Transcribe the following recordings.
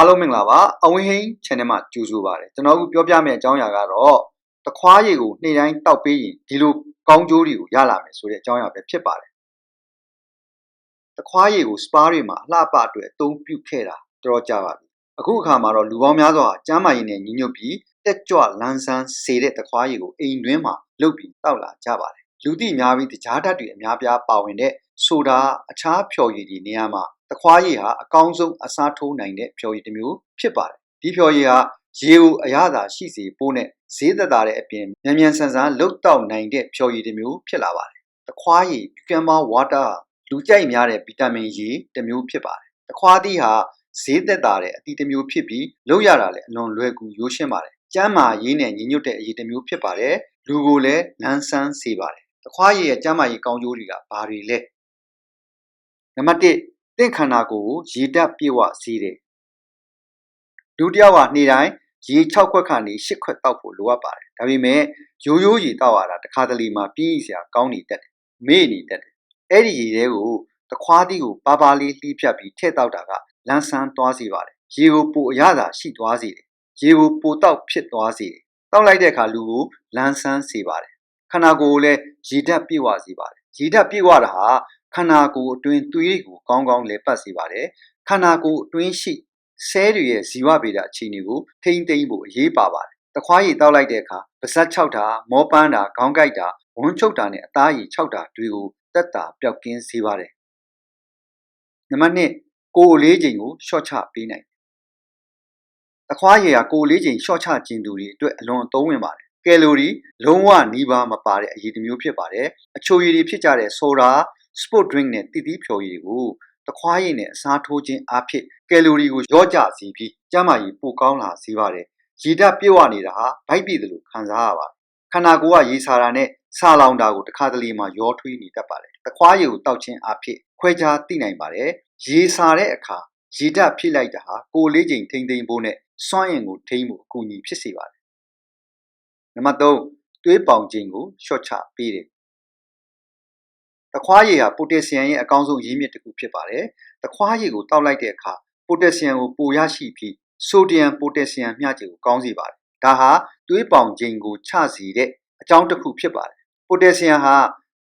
အားလုံးမင်္ဂလာပါအဝင်းဟိန်း channel မှာကြိုဆိုပါရစေကျွန်တော်အခုပြောပြမယ့်အကြောင်းအရာကတော့တခွားရည်ကိုနေ့တိုင်းတောက်ပေးရင်ဒီလိုကောင်းကျိုးတွေကိုရလာမယ်ဆိုတဲ့အကြောင်းအရာပဲဖြစ်ပါတယ်တခွားရည်ကို spa တွေမှာအလှပအတွက်အသုံးပြုခဲ့တာတော်တော်ကြာပါပြီအခုအခါမှာတော့လူပေါင်းများစွာကျမ်းမာရေးနဲ့ညီညွတ်ပြီးတက်ကြွလန်းဆန်းစေတဲ့တခွားရည်ကိုအိမ်တွင်းမှာလုပ်ပြီးတောက်လာကြပါတယ်လူသိများပြီးတကြားဓာတ်တွေအများပြားပါဝင်တဲ့ဆိုတာအခြားဖြော်ရည်ဒီနေရာမှာ တခွားရည်ဟာအကောင်းဆုံးအစားထိုးနိုင်တဲ့ဖြော်ရည်တစ်မျိုးဖြစ်ပါတယ်ဒီဖြော်ရည်ဟာရေကိုအရသာရှိစေဖို့နဲ့ဈေးသက်သာတဲ့အပြင်မြန်မြန်ဆန်ဆန်လုတ်တောက်နိုင်တဲ့ဖြော်ရည်တစ်မျိုးဖြစ်လာပါတယ်တခွားရည် cucumber water လူကြိုက်များတဲ့ဗီတာမင်ရည်တစ်မျိုးဖြစ်ပါတယ်တခွားသီးဟာဈေးသက်သာတဲ့အသီးတစ်မျိုးဖြစ်ပြီးလုတ်ရတာလည်းအလွန်လွယ်ကူရိုးရှင်းပါတယ်ကျမ်းမာရေးနဲ့ညီညွတ်တဲ့အရေးတစ်မျိုးဖြစ်ပါတယ်လူကိုလည်းလန်းဆန်းစေပါတယ်တခွားရည်ရဲ့ကျမ်းမာရေးကောင်းကျိုးတွေကဘာတွေလဲနံပါတ်1 တင့်ခန္ဓာကိုယ်ကိုရေဓာတ်ပြေဝစေတယ်လူတစ်ယောက်ဟာနေ့တိုင်းရေ6ခွက်ခန့်နေ10ခွက်တောက်ဖို့လိုအပ်ပါတယ်ဒါပေမဲ့ရိုးရိုးရေတောက်ရတာတစ်ခါတလေမှပြင်းစရာကောင်းနေတတ်တယ်မေ့နေတတ်တယ်အဲ့ဒီရေတွေကိုတခွားသီးကိုပါပါလေးလှီးဖြတ်ပြီးထည့်တောက်တာကလန်းဆန်းသွားစေပါတယ်ရေကိုပိုအရသာရှိသွားစေတယ်ရေကိုပိုတောက်ဖြစ်သွားစေတယ်တောက်လိုက်တဲ့အခါလူကိုလန်းဆန်းစေပါတယ်ခန္ဓာကိုယ်ကိုလည်းရေဓာတ်ပြေဝစေပါတယ်ရေဓာတ်ပြေဝတာဟာ ခန္ဓာကိုယ်အတွင်းသွေးတွေကိုကောင်းကောင်းလဲပတ်စေပါတယ်ခန္ဓာကိုယ်အတွင်းရှိဆဲတွေရဲ့ဇီဝဗေဒအခြေအနေကိုထိမ့်သိမ့်ဖို့အရေးပါပါတယ်တခွားရည်တောက်လိုက်တဲ့အခါပါးစပ်၆တာမောပန်းတာခေါင်းကိုက်တာဝန်းချုပ်တာနဲ့အသားရည်၆တာတွေကိုတက်တာပျောက်ကင်းစေပါတယ်နံပါတ်1ကိုယ်လေးချိန်ကိုရှော့ချပေးနိုင်တခွားရည်ဟာကိုယ်လေးချိန်ရှော့ချခြင်းသူတွေအတွက်အလွန်အသုံးဝင်ပါတယ်ကယ်လိုရီလုံးဝနီးပါးမပါတဲ့အရည်တစ်မျိုးဖြစ်ပါတယ်အချိုရည်တွေဖြစ်ကြတဲ့ဆိုဒါ sport drink နဲ့တည်တည်ဖြော်ရည်ကိုတခွားရည်နဲ့အစားထိုးခြင်းအဖြစ်ကယ်လိုရီကိုလျော့ကျစေပြီးကျန်းမာရေးပိုကောင်းလာစေပါတယ်။ရေဓာတ်ပြည့်ဝနေတာဟာဗိုက်ပြည့်တယ်လို့ခံစားရပါတယ်။ခန္ဓာကိုယ်ကရေစာတာနဲ့ဆာလောင်တာကိုတစ်ခါတလေမှရောထွေးနေတတ်ပါတယ်။တခွားရည်ကိုတောက်ခြင်းအဖြစ်ခွဲခြားသိနိုင်ပါတယ်။ရေစာတဲ့အခါရေဓာတ်ဖြည့်လိုက်တာဟာကိုယ်လေးချိန်ထိမ့်သိမ့်ဖို့နဲ့စွမ်းအင်ကိုထိန်းဖို့အကူအညီဖြစ်စေပါတယ်။နံပါတ်3သွေးပေါင်ခြင်းကိုလျှော့ချပေးတယ်။ တခွားရည်ဟာပိုတက်ဆီယမ်ရဲ့အကောင်းဆုံးရင်းမြစ်တစ်ခုဖြစ်ပါတယ်။တခွားရည်ကိုတောက်လိုက်တဲ့အခါပိုတက်ဆီယမ်ကိုပိုရရှိပြီးဆိုဒီယမ်ပိုတက်ဆီယမ်မျှခြေကိုကောင်းစေပါတယ်။ဒါဟာသွေးပေါင်ခြင်းကိုချစေတဲ့အကြောင်းတစ်ခုဖြစ်ပါတယ်။ပိုတက်ဆီယမ်ဟာ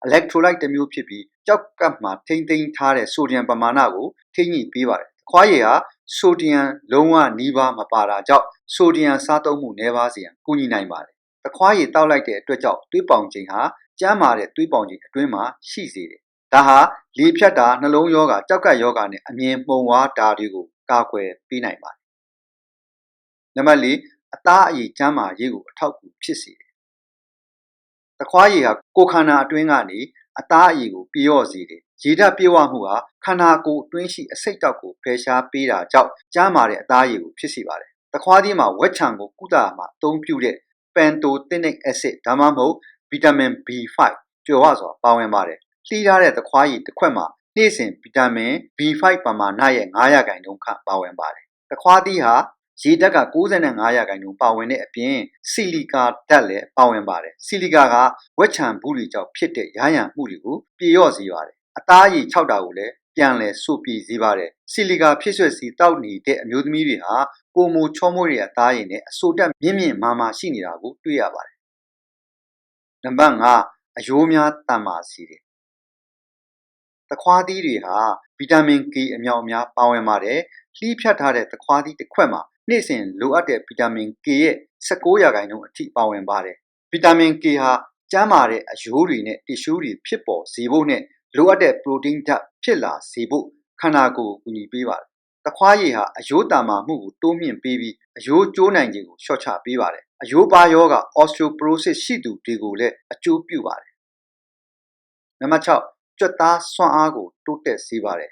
electrolyte တစ်မျိုးဖြစ်ပြီးကြောက်ကပ်မှာထိမ့်သိမ်းထားတဲ့ဆိုဒီယမ်ပမာဏကိုထိညှိပေးပါတယ်။ခွားရည်ဟာဆိုဒီယမ်လုံးဝနီးပါးမပါတာကြောင့်ဆိုဒီယမ်စားသုံးမှုနည်းပါးစေရန်ကူညီနိုင်ပါတယ်။တခွားရည်တောက်လိုက်တဲ့အတွက်ကြောင့်သွေးပေါင်ခြင်းဟာ ကျန်းမာတဲ့သွေးပေါင်ခြင်းအတွင်းမှာရှိစေတယ်။ဒါဟာလေဖြတ်တာနှလုံးရောဂါကြောက်ကပ်ရောဂါနဲ့အမြင်မှုံဝါးတာတွေကိုကာကွယ်ပေးနိုင်ပါတယ်။နံပါတ်၄အသားအရည်ကျန်းမာရေးကိုအထောက်အကူဖြစ်စေတယ်။တခွားရည်ဟာကိုယ်ခန္ဓာအတွင်းကနေအသားအရည်ကိုပြေရော့စေတယ်။ရေဓာတ်ပြေဝမှုဟာခန္ဓာကိုယ်အတွင်းရှိအဆိပ်တောက်ကိုဖယ်ရှားပေးတာကြောင့်ကျန်းမာတဲ့အသားအရည်ကိုဖြစ်စေပါတယ်။တခွားသီးမှာဝက်ချံကိုကုသမှာအသုံးပြုတဲ့ pantothenic acid ဒါမှမဟုတ် vitamin B5 ကြွယ်ဝစွာပါဝင်ပါတယ်။လှီးထားတဲ့သခွားရည်တစ်ခွက်မှာနေ့စဉ်ဗီတာမင် B5 ပမာဏရဲ့9ရာခိုင်နှုန်းခန့်ပါဝင်ပါတယ်။သခွားသီးဟာရေဓာတ်က65ရာခိုင်နှုန်းပါဝင်တဲ့အပြင်ဆီလီကာဓာတ်လည်းပါဝင်ပါတယ်။ဆီလီကာကဝက်ချံဘူးတွေကြောင့်ဖြစ်တဲ့ရဟယံမှုတွေကိုပြေလျော့စေပါတယ်။အသားရည်6တာကိုလည်းပြန်လည်စုပ်ပြေစေပါတယ်။ဆီလီကာဖြစ်ဆွဲစီတောက်နေတဲ့အမျိုးသမီးတွေဟာပုံမူချောမွေ့တဲ့အသားရည်နဲ့အဆိုတက်မြင့်မြင့်မာမာရှိနေတာကိုတွေ့ရပါတယ်။ နံပါတ်5အယိုးများတန်မာစီတယ်။သခွားသီးတွေဟာ ဗီတာမင် K အမြောက်အများ ပါဝင်ပါတယ်။လှီးဖြတ်ထားတဲ့ သခွားသီးတစ်ခွက်မှာ နေ့စဉ်လိုအပ်တဲ့ ဗီတာမင် K ရဲ့16ရာခိုင်နှုန်းအထိ ပါဝင်ပါတယ်။ဗီတာမင် K ဟာ ကျန်းမာတဲ့အယိုးတွေနဲ့ တစ်ရှူးတွေ ဖြစ်ပေါ်စေဖို့နဲ့ လိုအပ်တဲ့ ပရိုတင်းဓာတ် ဖြစ်လာစေဖို့ ခန္ဓာကိုယ်ကို ကူညီပေးပါတယ်။ သခွားရည်ဟာအယိုးတာမာမှုကိုတိုးမြင့်ပေးပြီးအယိုးကျိုးနိုင်ခြင်းကိုလျှော့ချပေးပါတယ်။အယိုးပါယောဂ osteoporosis ရှိသူတွေကိုလည်းအကျိုးပြုပါတယ်။နံပါတ်6ကြွက်သားစွမ်းအားကိုတိုးတက်စေပါတယ်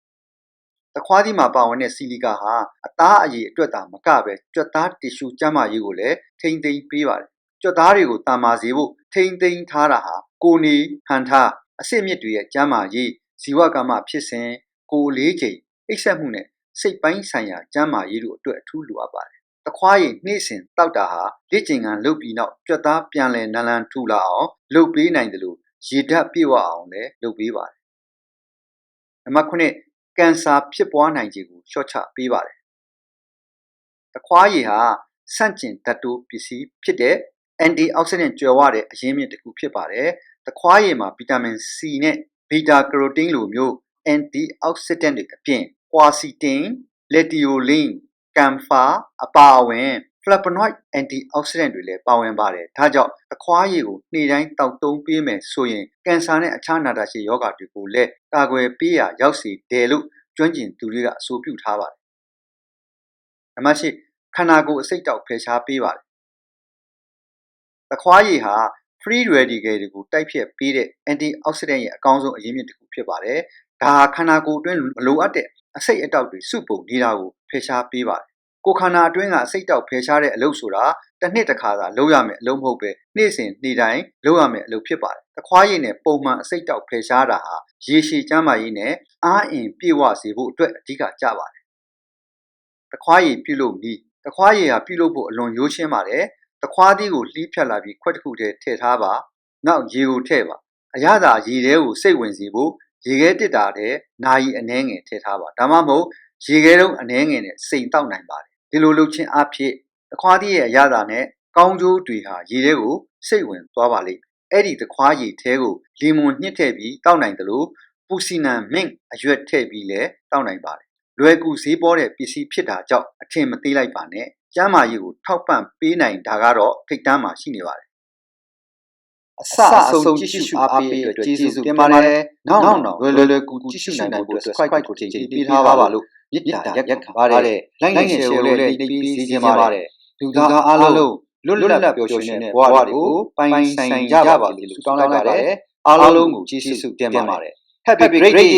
။တခွားသီးမှာပါဝင်တဲ့ဆီလီကာဟာအသားအရည်အတွက်သာမကပဲကြွက်သားတစ်ရှူကျန်းမာရေးကိုလည်းထိမ့်သိမ်းပေးပါတယ်။ကြွက်သားတွေကိုတာမာစေဖို့ထိမ့်သိမ်းထားတာဟာကိုနေဟန်ထားအဆင့်မြင့်တွေရဲ့ကျန်းမာရေးဇီဝကမ္မဖြစ်စဉ်ကိုလေးချိန် အိပ်ဆက်မှုနဲ့စိတ်ပိုင်းဆိုင်ရာကျန်းမာရေးတို့အတွက်အထူးလိုအပ်ပါတယ်။တခွားရည်နှိမ့်စင်တောက်တာဟာလက်ကျင်ကန်လုပ်ပြီးနောက်ကြွက်သားပြန်လည်နလန်ထူလာအောင်လုပ်ပေးနိုင်တယ်လို့ရေဓာတ်ပြည့်ဝအောင်လည်းလုပ်ပေးပါတယ်။နံပါတ်9ကင်ဆာဖြစ်ပွားနိုင်ခြေကိုလျှော့ချပေးပါတယ်တခွားရည်ဟာဆန့်ကျင်ဓာတ်တိုးပစ္စည်းဖြစ်တဲ့ antioxidant ကြွယ်ဝတဲ့အရင်းမြစ်တစ်ခုဖြစ်ပါတယ်။တခွားရည်မှာဗီတာမင် C နဲ့ beta carotene လိုမျိုး antioxidant တွေအပြင် quercetin, luteolin, camphor အပါအဝင် flavonoid antioxidant တွေလည်းပါဝင်ပါတယ်။ဒါကြောင့်တခွားရည်ကိုနေ့တိုင်းတောက်သုံးပေးမယ်ဆိုရင်ကင်ဆာနဲ့အခြားနာတာရှည်ရောဂါတွေကိုလည်းကာကွယ်ပေးရရောက်စေတယ်လို့ကျွမ်းကျင်သူတွေကအဆိုပြုထားပါတယ်။နံပါတ်၈ခန္ဓာကိုယ်အစိတ်တောက်ဖယ်ရှားပေးပါတယ်။တခွားရည်ဟာ free radical တွေကိုတိုက်ဖြတ်ပေးတဲ့ antioxidant ရဲ့အကောင်းဆုံးအရင်းမြစ်တစ်ခုဖြစ်ပါတယ်။ဒါဟာခန္ဓာကိုယ်အတွင်းမလိုအပ်တဲ့ အစိတ်အတောက်တွေစုပုံနေတာကိုဖယ်ရှားပေးပါတယ်။ကိုယ်ခန္ဓာအတွင်းကအစိတ်တောက်ဖယ်ရှားတဲ့အလုပ်ဆိုတာတစ်နှစ်တစ်ခါသာလုပ်ရမယ်အလုပ်မဟုတ်ပဲနေ့စဉ်နေ့တိုင်းလုပ်ရမယ်အလုပ်ဖြစ်ပါတယ်။တခွားရည်နဲ့ပုံမှန်အစိတ်တောက်ဖယ်ရှားတာဟာရေရှည်ကျန်းမာရေးနဲ့အားအင်ပြည့်ဝစေဖို့အတွက်အဓိကကျပါတယ်။တခွားရည်ပြုလုပ်ပြီးတခွားရည်ဟာပြုလုပ်ဖို့အလွန်ရိုးရှင်းပါတယ်။တခွားသီးကိုလှီးဖြတ်လာပြီးခွက်တစ်ခုတည်းထည့်ထားပါ။နောက်ရေကိုထည့်ပါ။အရသာရေထဲကိုစိတ်ဝင်စေဖို့ ရေခဲတစ်တာတဲ့နာယီအနှဲငယ်ထည့်ထားပါဒါမှမဟုတ်ရေခဲတုံးအနှဲငယ်နဲ့စိန်တောက်နိုင်ပါတယ်ဒီလိုလုပ်ခြင်းအဖြစ်တခွားသီးရဲ့အရသာနဲ့ကောင်းကျိုးတွေဟာရေထဲကိုစိတ်ဝင်သွားပါလိမ့်မယ်အဲ့ဒီတခွားရည်ထဲကိုလီမွန်ညှစ်ထည့်ပြီးတောက်နိုင်တယ်လို့ပူစီနန်မင့်အရွက်ထည့်ပြီးလည်းတောက်နိုင်ပါတယ်လွယ်ကူဈေးပေါ်တဲ့ပစ္စည်းဖြစ်တာကြောင့်အထင်မသေးလိုက်ပါနဲ့ကျမ်းမာရေးကိုထောက်ပံ့ပေးနိုင်တာကတော့ထိတ်တန်းမှာရှိနေပါတယ် အစအဆုံးကြည့်ရှုအားပေးတဲ့အတွက်ကျေးဇူးတင်ပါတယ်။နောက်နောက်လွယ်လွယ်လွယ်ကူကြည့်ရှုနိုင်ဖို့အတွက် subscribe ကိုချိန်ချိန်ပေးထားပါလို့မြစ်တာရက်ခံပါတယ်။ like နဲ့ share ကိုလည်းနှိပ်ပြီးစီခြင်းပါတယ်။လူသားအားလုံးလွတ်လပ်ပျော်ရွှင်တဲ့ဘဝတွေကိုပိုင်ဆိုင်ကြပါစေလို့ဆုတောင်းလိုက်ပါတယ်။အားလုံးကိုကျေးဇူးတင်ပါတယ်။ Happy birthday